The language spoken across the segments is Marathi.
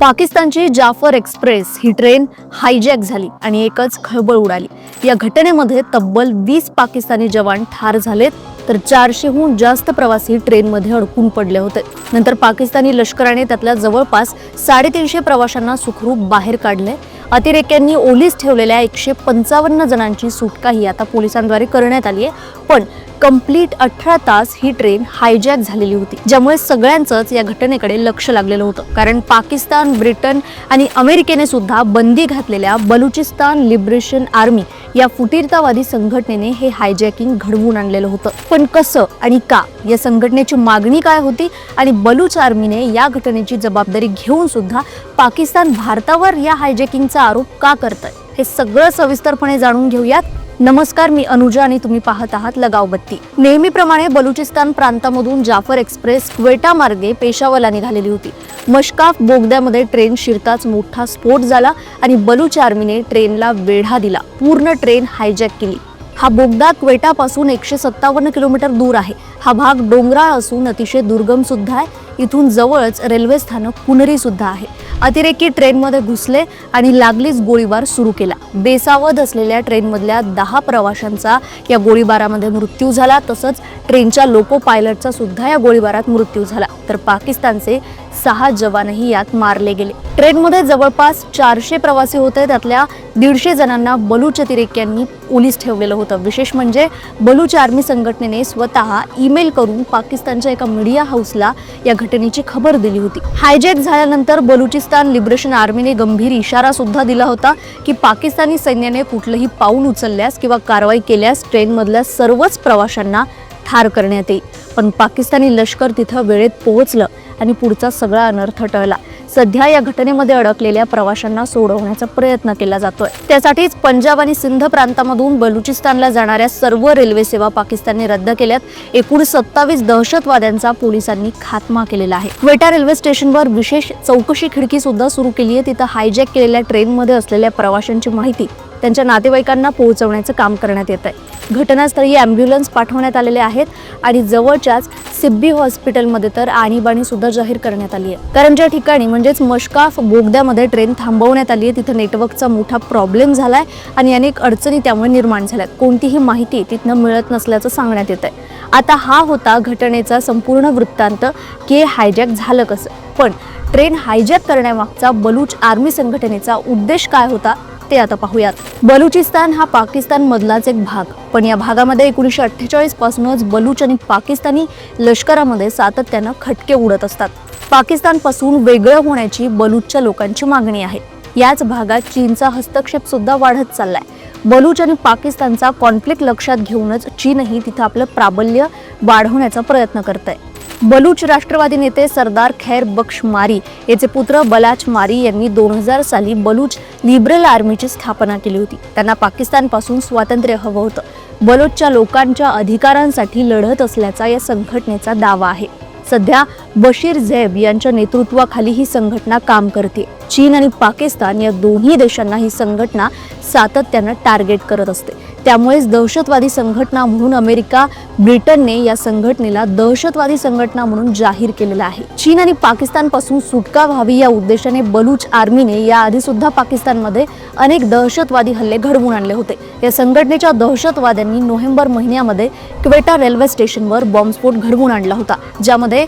पाकिस्तानची जाफर एक्सप्रेस ही ट्रेन हायजॅक झाली आणि एकच खळबळ उडाली. या घटनेमध्ये तब्बल वीस पाकिस्तानी जवान ठार झालेत तर चारशेहून जास्त प्रवासी ट्रेनमध्ये अडकून पडले होते. नंतर पाकिस्तानी लष्कराने त्यातल्या जवळपास साडेतीनशे प्रवाशांना सुखरूप बाहेर काढले. अतिरेक्यांनी ओलीस ठेवलेल्या एकशे पंचावन्न जणांची सुटकाही आता पोलिसांद्वारे करण्यात आली आहे. पण कंप्लीट अठरा तास ही ट्रेन हायजॅक झालेली होती. ज्यामुळे सगळ्यांचंच या घटनेकडे लक्ष लागलेलं होतं. कारण पाकिस्तान ब्रिटन आणि अमेरिकेने सुद्धा बंदी घातलेल्या बलुचिस्तान लिबरेशन आर्मी या फुटीरतावादी संघटनेने हे हायजॅकिंग घडवून आणलेलं होतं. पण कसं आणि का या संघटनेची मागणी काय होती आणि बलूच आर्मीने या घटनेची जबाबदारी घेऊन सुद्धा पाकिस्तान भारतावर या हायजॅकिंगचा आरोप का करतंय? हे सगळं सविस्तरपणे जाणून घेऊयात नमस्कार मी अनुजा आणि तुम्ही पाहत आहात लगाव बत्ती. नेहमीप्रमाणे बलुचिस्तान प्रांतामधून जाफर एक्सप्रेस क्वेटा मार्गे पेशावरला निघालेली होती. मशकाफ बोगद्यामध्ये ट्रेन शिरताच मोठा स्फोट झाला आणि बलुच आर्मीने ट्रेनला वेढा दिला. पूर्ण ट्रेन हायजॅक केली. हा बोगदा क्वेटापासून एकशे सत्तावन्न किलोमीटर दूर आहे. हा भाग डोंगराळ असून अतिशय दुर्गम सुद्धा आहे. इथून जवळच रेल्वे स्थानक पुनरी सुद्धा आहे. अतिरेकी ट्रेनमध्ये घुसले आणि लागलीच गोळीबार सुरू केला. बेसावध असलेल्या ट्रेनमधल्या दहा प्रवाशांचा या गोळीबारामध्ये मृत्यू झाला. तसंच ट्रेनच्या लोको पायलटचा सुद्धा या गोळीबारात मृत्यू झाला. तर पाकिस्तानचे सहा जवानही यात मारले गेले. ट्रेनमध्ये जवळपास चारशे प्रवासी होते. त्यातल्या दीडशे जणांना बलूच अतिरेक्यांनी पोलीस ठेवलेलं होतं. विशेष म्हणजे बलूच आर्मी संघटनेने स्वतः ईमेल करून पाकिस्तानच्या एका मीडिया हाऊसला या घटनेची खबर दिली होती. हायजॅक झाल्यानंतर बलुचिस्तान लिबरेशन आर्मीने गंभीर इशारा सुद्धा दिला होता की पाकिस्तानी सैन्याने कुठलंही पाऊल उचलल्यास किंवा कारवाई केल्यास ट्रेनमधल्या सर्वच प्रवाशांना ठार करण्यात येईल. पण पाकिस्तानी लष्कर तिथं वेळेत पोहोचलं. आणि पुढचा सगळा अनर्थ टळला. सध्या या घटनेमध्ये अडकलेल्या प्रवाशांना सोडवण्याचा प्रयत्न केला जातोय. त्यासाठीच पंजाब आणि सिंध प्रांतामधून बलुचिस्तानला जाणाऱ्या सर्व रेल्वे सेवा पाकिस्तानने रद्द केल्यात. एकूण सत्तावीस दहशतवाद्यांचा पोलिसांनी खात्मा केलेला आहे. क्वेटा रेल्वे स्टेशनवर विशेष चौकशी खिडकी सुद्धा सुरू केली आहे. तिथं हायजॅक केलेल्या ट्रेनमध्ये असलेल्या प्रवाशांची माहिती त्यांच्या नातेवाईकांना पोहोचवण्याचं काम करण्यात येत आहे घटनास्थळी ॲम्ब्युलन्स पाठवण्यात आलेले आहेत आणि जवळच्याच सिब्बी हॉस्पिटलमध्ये तर आणीबाणी सुद्धा जाहीर करण्यात आली आहे. कारण ज्या ठिकाणी म्हणजेच मशकाफ बोगद्यामध्ये ट्रेन थांबवण्यात आली आहे तिथं नेटवर्कचा मोठा प्रॉब्लेम झालाय आणि अनेक अडचणी त्यामुळे निर्माण झाल्यात. कोणतीही माहिती तिथनं मिळत नसल्याचं सांगण्यात येत आहे आता हा होता घटनेचा संपूर्ण वृत्तांत. की हायजॅक झालं कसं? पण ट्रेन हायजॅक करण्यामागचा बलूच आर्मी संघटनेचा उद्देश काय होता? ते आता पाहूयात. बलुचिस्तान हा पाकिस्तान मधलाच एक भाग. पण या भागामध्ये एकोणीसशे अठ्ठेचाळीस पासूनच बलूच आणि पाकिस्तानी लष्करामध्ये सातत्यानं खटके उडत असतात. पाकिस्तानपासून वेगळं होण्याची बलूचच्या लोकांची मागणी आहे. याच भागात चीनचा हस्तक्षेप सुद्धा वाढत चाललाय. बलूच आणि पाकिस्तानचा कॉन्फ्लिक्ट लक्षात घेऊनच चीनही तिथं आपलं प्राबल्य वाढवण्याचा प्रयत्न करत आहे बलूच राष्ट्रवादी नेते सरदार खैर बख्श मारी याचे पुत्र बलाच मारी यांनी दोन हजार साली बलूच लिबरल आर्मीची स्थापना केली होती. त्यांना पाकिस्तानपासून स्वातंत्र्य हवं होतं. बलोचच्या लोकांच्या अधिकारांसाठी लढत असल्याचा या संघटनेचा दावा आहे. सध्या बशीर झेब यांच्या नेतृत्वाखाली ही संघटना काम करते. चीन आणि पाकिस्तान या दोन्ही देशांना ही संघटना सातत्यानं टार्गेट करत असते. त्यामुळेच दहशतवादी संघटना म्हणून अमेरिका ब्रिटनने या संघटनेला दहशतवादी संघटना म्हणून जाहीर केलेला आहे. चीन आणि पाकिस्तानपासून सुटका व्हावी या उद्देशाने बलूच आर्मीने याआधी सुद्धा पाकिस्तानमध्ये अनेक दहशतवादी हल्ले घडवून आणले होते. या संघटनेच्या दहशतवाद्यांनी नोव्हेंबर महिन्यामध्ये क्वेटा रेल्वे स्टेशनवर बॉम्बस्फोट घडवून आणला होता. ज्यामध्ये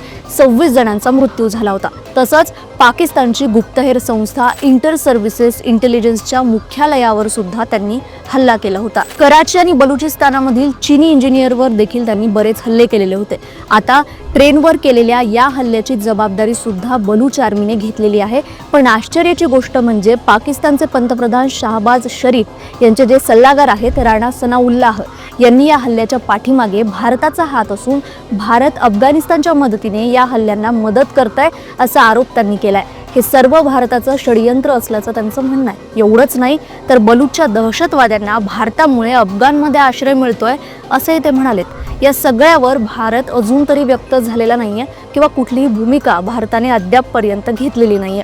सव्वीस जणांचा मृत्यू झाला होता. तसंच पाकिस्तानची गुप्तहेर संस्था इंटर सर्व्हिसेस इंटेलिजन्सच्या मुख्यालयावर सुद्धा त्यांनी हल्ला केला होता. कराची आणि बलुचिस्तानामधील चीनी इंजिनियरवर देखील त्यांनी बरेच हल्ले केलेले होते. आता ट्रेनवर केलेल्या या हल्ल्याची जबाबदारी सुद्धा बलूच आर्मीने घेतलेली आहे. पण आश्चर्याची गोष्ट म्हणजे पाकिस्तानचे पंतप्रधान शाहबाज शरीफ यांचे जे सल्लागार आहेत राणा सनाउल्लाह यांनी या हल्ल्याच्या पाठीमागे भारताचा हात असून भारत अफगाणिस्तानच्या मदतीने या हल्ल्यांना मदत करताय असा आरोप त्यांनी केला आहे हे सर्व भारताचं षडयंत्र असल्याचं त्यांचं म्हणणं आहे. एवढंच नाही तर बलूचच्या दहशतवाद्यांना भारतामुळे अफगाणमध्ये आश्रय मिळतोय असंही ते म्हणालेत. या सगळ्यावर भारत अजून तरी व्यक्त झालेला नाहीये किंवा कुठलीही भूमिका भारताने अद्यापपर्यंत घेतलेली नाहीये.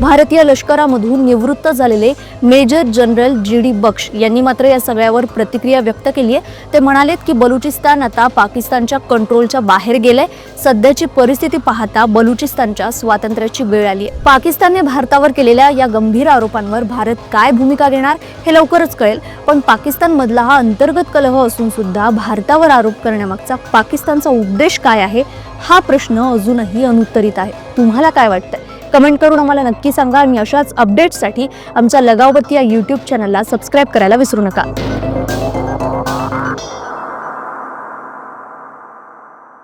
भारतीय लष्करामधून निवृत्त झालेले major general G D Bakshi यांनी मात्र या सगळ्यावर प्रतिक्रिया व्यक्त केली आहे. ते म्हणालेत की बलुचिस्तान आता पाकिस्तानच्या कंट्रोलच्या बाहेर गेलंय. सध्याची परिस्थिती पाहता बलुचिस्तानच्या स्वातंत्र्याची वेळ आली आहे. पाकिस्तानने भारतावर केलेल्या या गंभीर आरोपांवर भारत काय भूमिका घेणार हे लवकरच कळेल. पण पाकिस्तानमधला हा अंतर्गत कलह असून सुद्धा भारतावर आरोप करण्यामागचा पाकिस्तानचा उद्देश काय आहे? हा प्रश्न अजूनही अनुत्तरित आहे. तुम्हाला काय वाटतं कमेंट करून आम्हाला नक्की सांगा आणि अशाच अपडेट्ससाठी आमच्या लगावती या यूट्यूब चॅनलला सबस्क्राईब करायला विसरू नका.